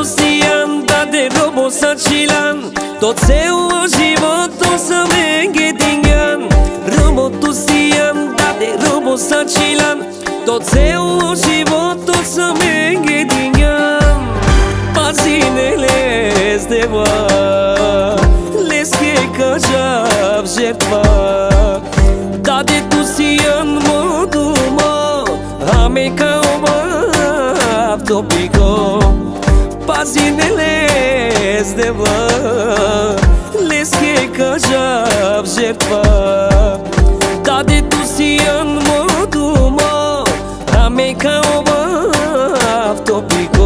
Robos tu si anda de robos acilan Tot seu životu să menge dingan Robo tu si anda de robos acilan Tot seu životu să menge dingan Pazinele de va Les que cajab jertva Da de tu si an moduma Ame ca o topico Pazinele de va Les que cajab jertva Da de tu si an moduma Ame ca o topico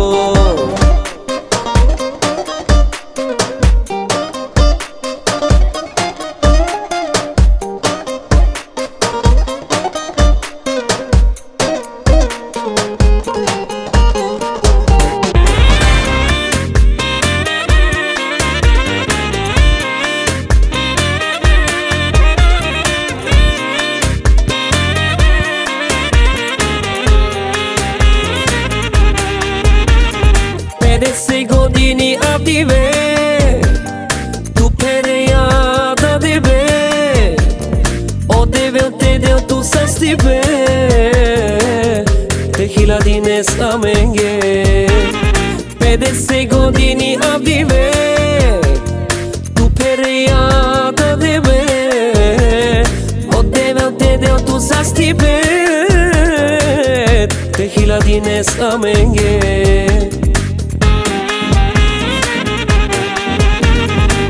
gadinez amenge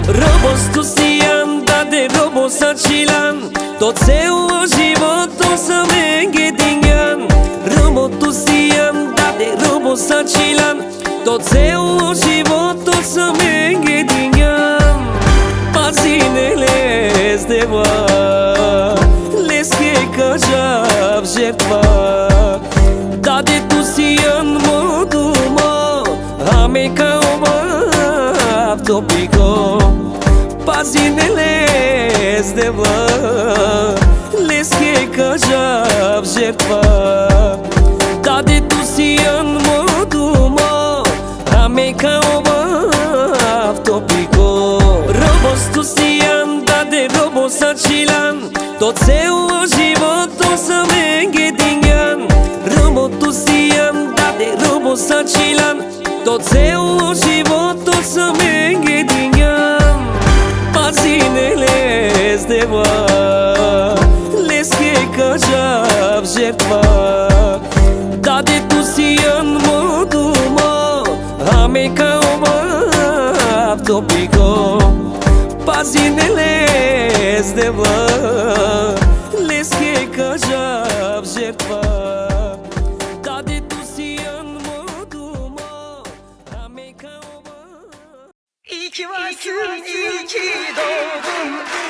Robostusian da de robosacilan Tot zeu životu sam engetingan Robotusian da de robosacilan Tot zeu životu sam engetingan Pazinele este voi de va Les que cajab jertva Da de tu si an moduma Ame ca o topico Robos tu si anda de robos acilan Tot seu životu să menge dingan Robo tu si anda de robos acilan Tot seu životu topico Pazinele de va Les que cajab o İyi ki varsın, iyi ki doğdun.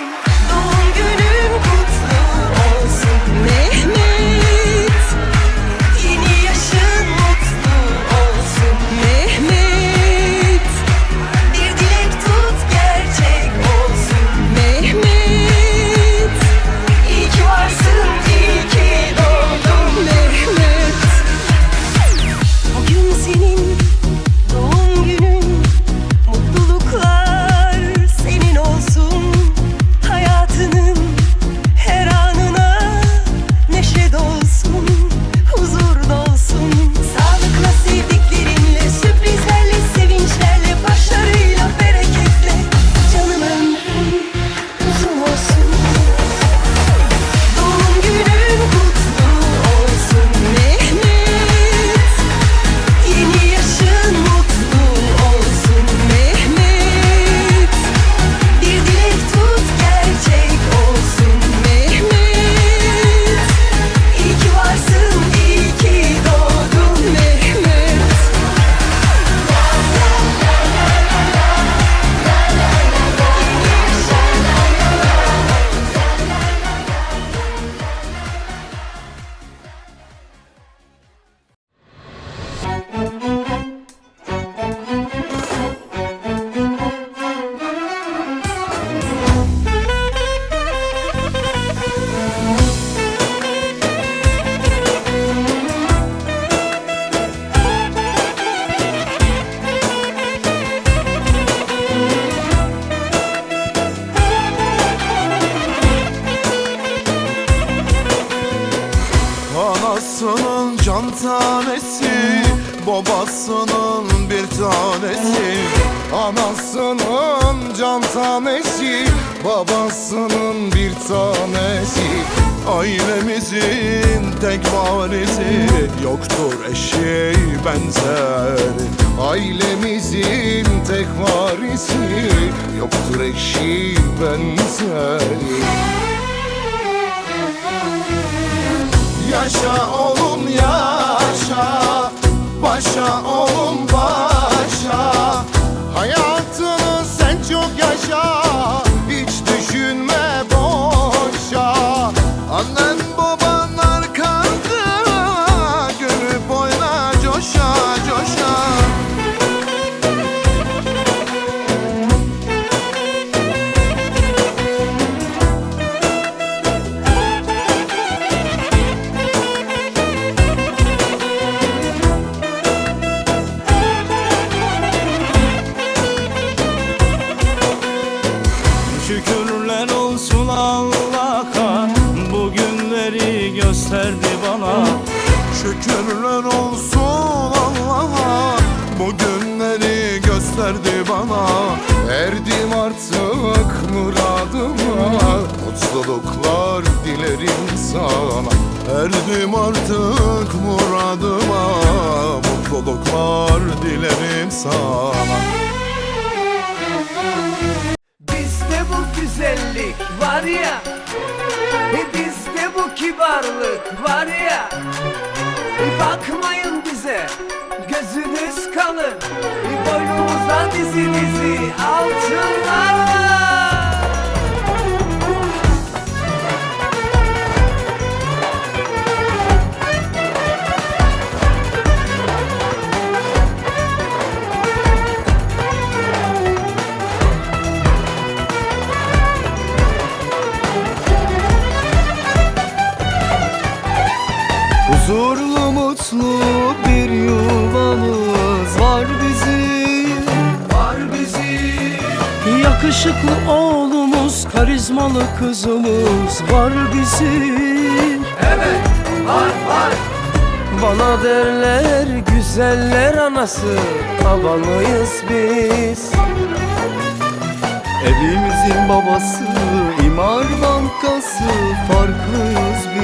Benzeri Ailemizin tek varisi Yoktur eşeği benzeri gösterdi bana. Şükürler olsun Allah'a. Bu günleri gösterdi bana. Erdim artık muradıma. Mutluluklar dilerim sana. Erdim artık muradıma. Mutluluklar dilerim sana. Bizde bu güzellik var ya e Bu kibarlık var ya Bakmayın bize Gözünüz kalın. Boynumuza dizi dizi karizmalı kızımız var bizim. Evet var var. Bana derler güzeller anası, babalıyız biz. Evimizin babası, imar bankası, farklıyız biz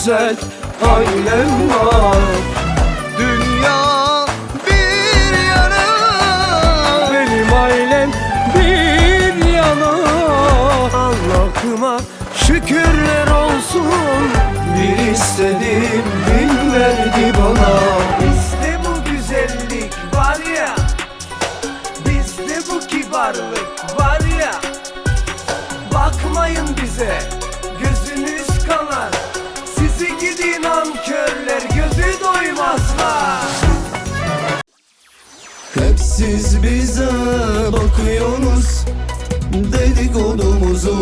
güzel ailem var. Dünya bir yana Benim ailem bir yana. Allah'ıma şükürler olsun Bir istedim bin verdi bana. Bizde bu güzellik var ya Bizde bu kibarlık var ya. Bakmayın bize siz bize bakıyorsunuz. Dedikodumuzu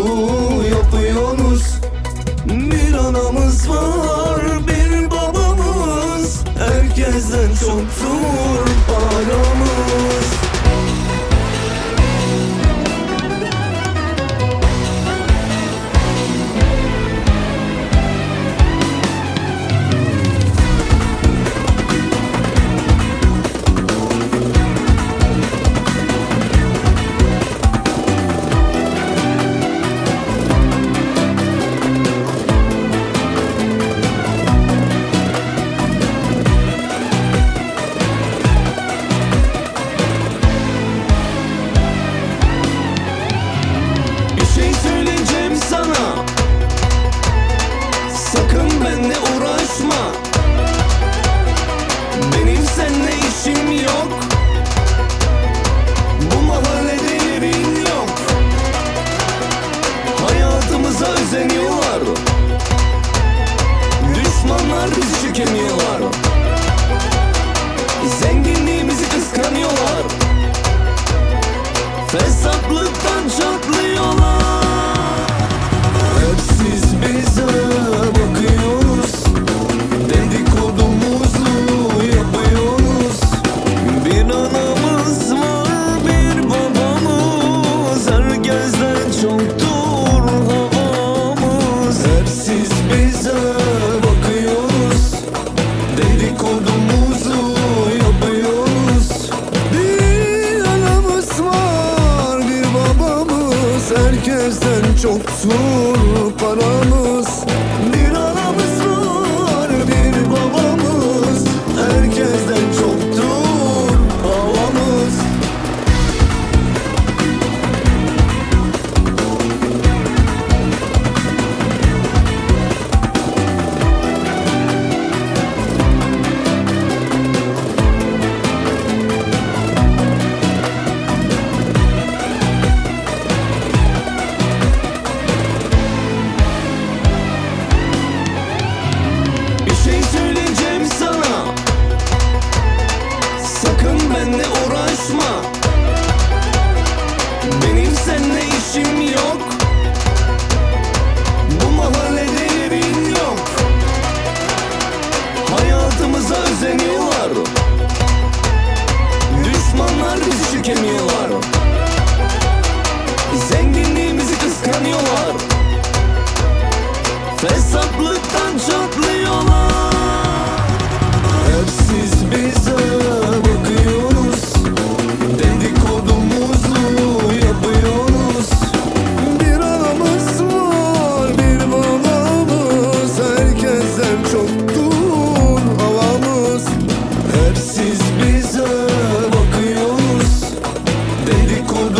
yapıyorsunuz. Bir anamız var bir babamız. Herkesten çoktur paramız smooth ben ne Dedikodumuzu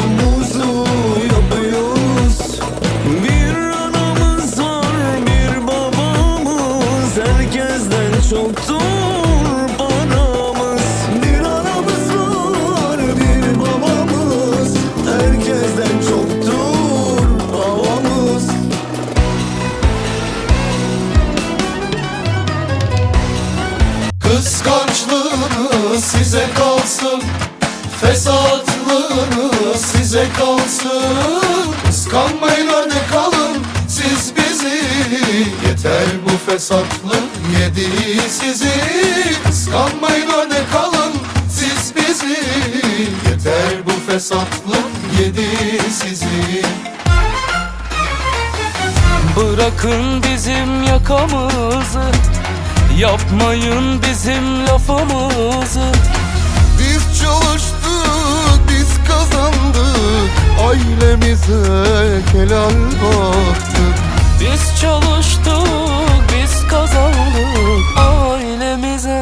bu fesatlık yedi sizi. Kıskanmayın örnek alın siz bizi. Yeter bu fesatlık yedi sizi. Bırakın bizim yakamızı. Yapmayın bizim lafımızı. Biz çalıştık, biz kazandık. Ailemize helal baktık Biz çalıştık, biz kazandık Ailemize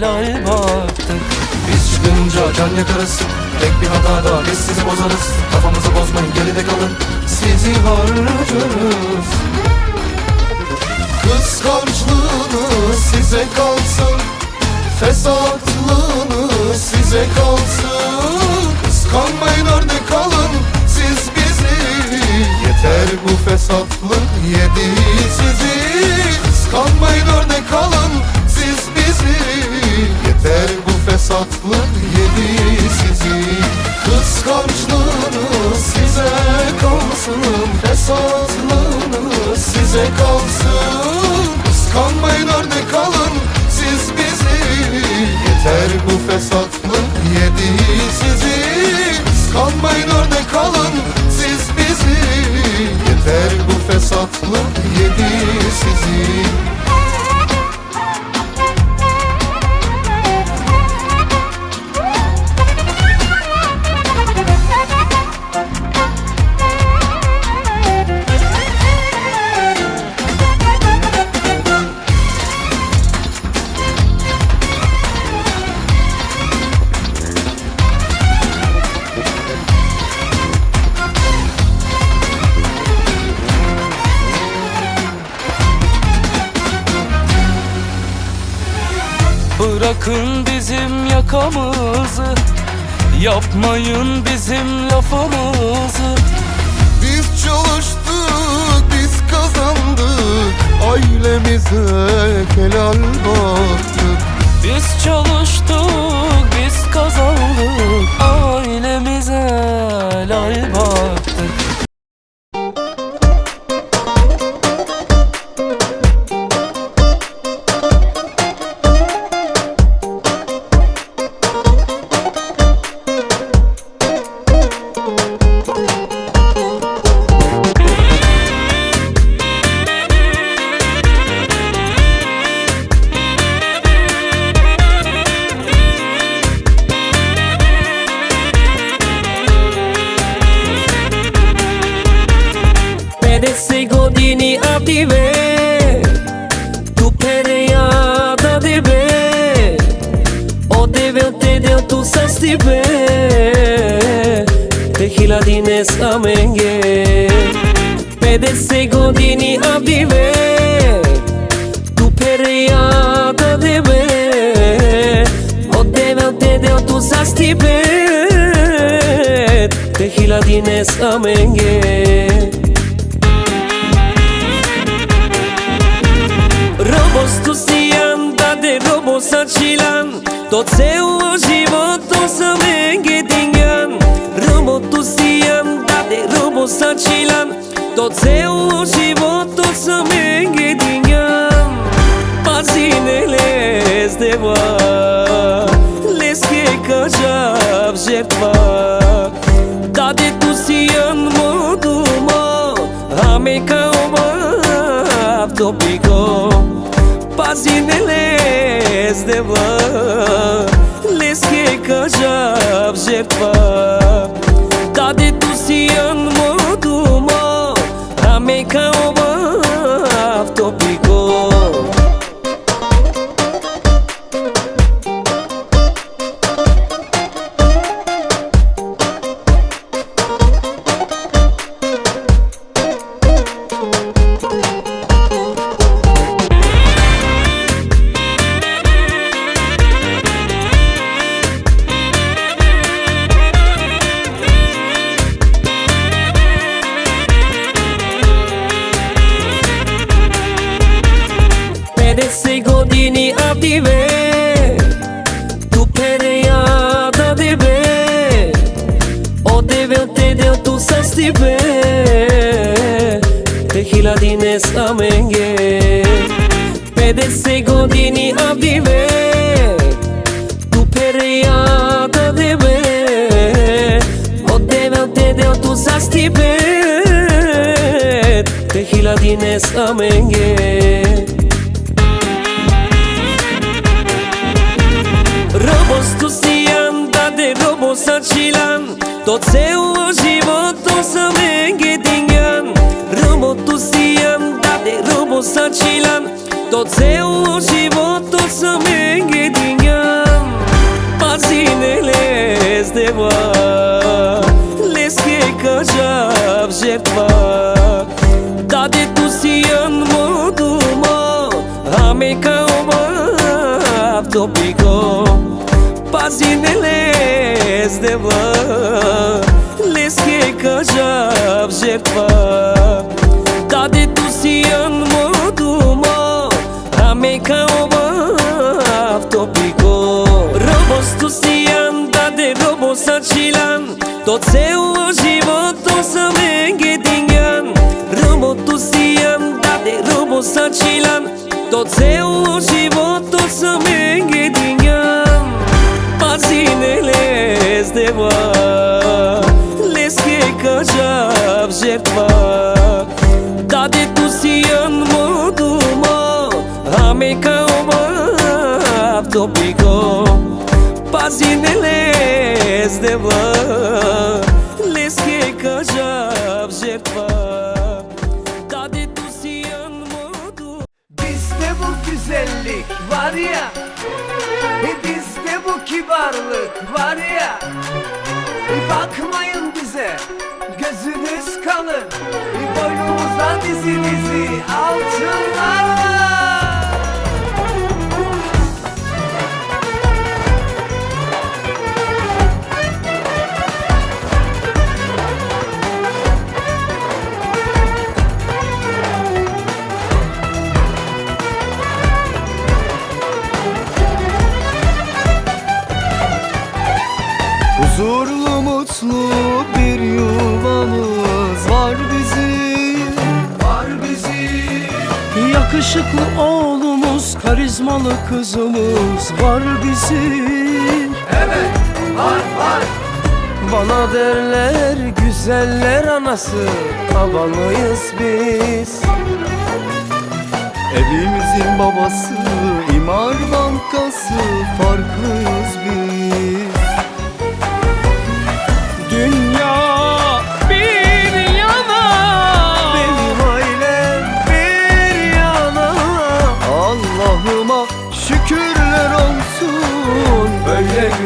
lay baktık. Biz çıkınca can yakarız Tek bir hatada biz sizi bozarız. Kafamızı bozmayın geride kalın Sizi harcarız Kıskançlığınız size kalsın Fesatlığınız size kalsın. Kıskanmayın örnek bu fesatlık yedi sizi. Kıskanmayın örnek alın siz bizi. Yeter bu fesatlık yedi sizi. Kıskançlığınız size kalsın Fesatlığınız size kalsın fesatlık yedi sizi Bırakın bizim yakamızı. Yapmayın bizim lafımızı. Biz çalıştık, biz kazandık. Ailemize helal baktık. Biz çalıştık, biz kazandık. Ailemize lay baktık Da și la tine să menghe Robostusian, da de robosacilan Tot zeu o životu să menghe dingan Robotusian, da de robosacilan Tot zeu o životu să menghe dingan Pazinele zdeva Leske kažav žertva Мека умав до топико Пази не лез е кажа вжепа, жертва. Даде ту сиян мо дума да Мека умав edhe se godini avdive Tu perejata deve Od devel te del tu sastibet Te a amenge Robos tu si anda de robos acilan To ceu o život to sam engedingan Romo tu si anda de robos acilan Tot seu životu să menge dingan Pazinele de va Leske kažav žrtva Da de tu si în modu mo Ame ka obav topico Pazinele de vă Leske kažav žrtva Da de tu si în modu mo ме као ба автопико Робос ту си јан, даде робоса чилан. То цело живото сам енге дингјан Робот ту си јан, даде робоса чилан. То цело живото сам енге дингјан Пази не лез дева Лез ке кажа в жертва. Si în modu. Bizde bu güzellik var ya. E Bizde bu kibarlık var ya. E Bakmayın bize Gözünüz kalın. E Boynumuza dizinizi altınlarla Huzurlu mutlu bir yuvamız var bizim. Var bizim. Yakışıklı oğlumuz, karizmalı kızımız var bizim. Evet var var. Bana derler güzeller anası, babalıyız biz. Evimizin babası, imar bankası, farklıyız biz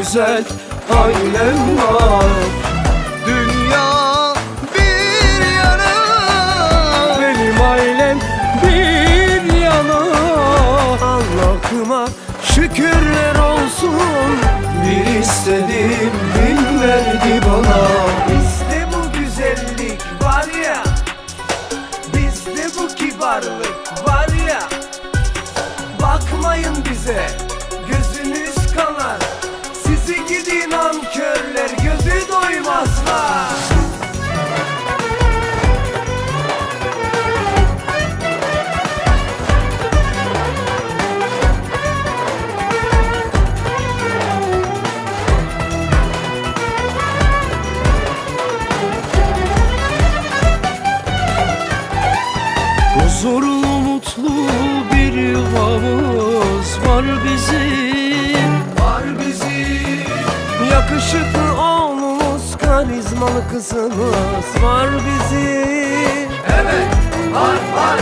güzel ailem var. Dünya bir yana Benim ailem bir yana. Allah'ıma şükürler olsun Bir istedim bin verdi bana. Bizde bu güzellik var ya Bizde bu kibarlık var ya. Bakmayın bize Gözünüz kanar babamız var bizim. Var bizim. Yakışıklı oğlumuz karizmalı kızımız var bizim. Evet var var.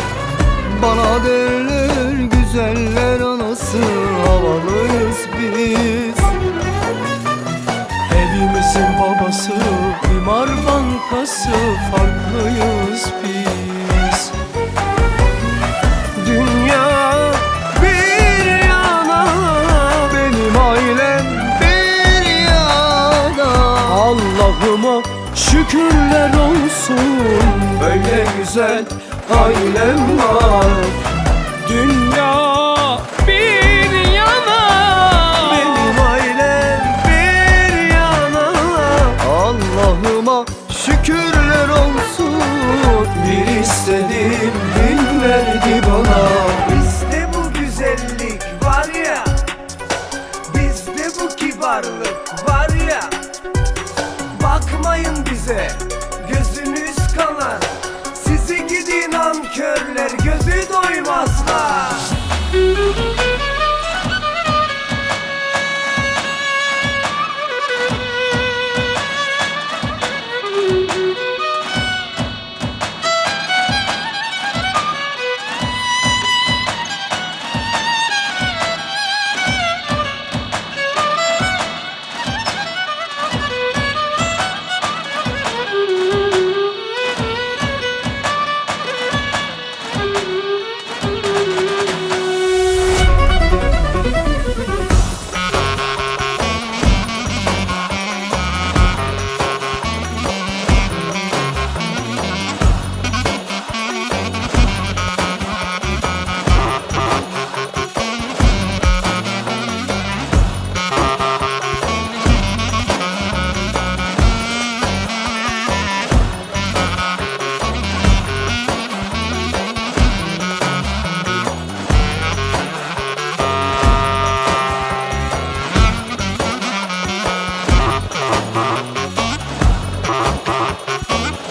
Bana derler güzeller anası havalıyız biz. Evimizin babası imar bankası farklıyız biz şükürler olsun. Böyle güzel ailem var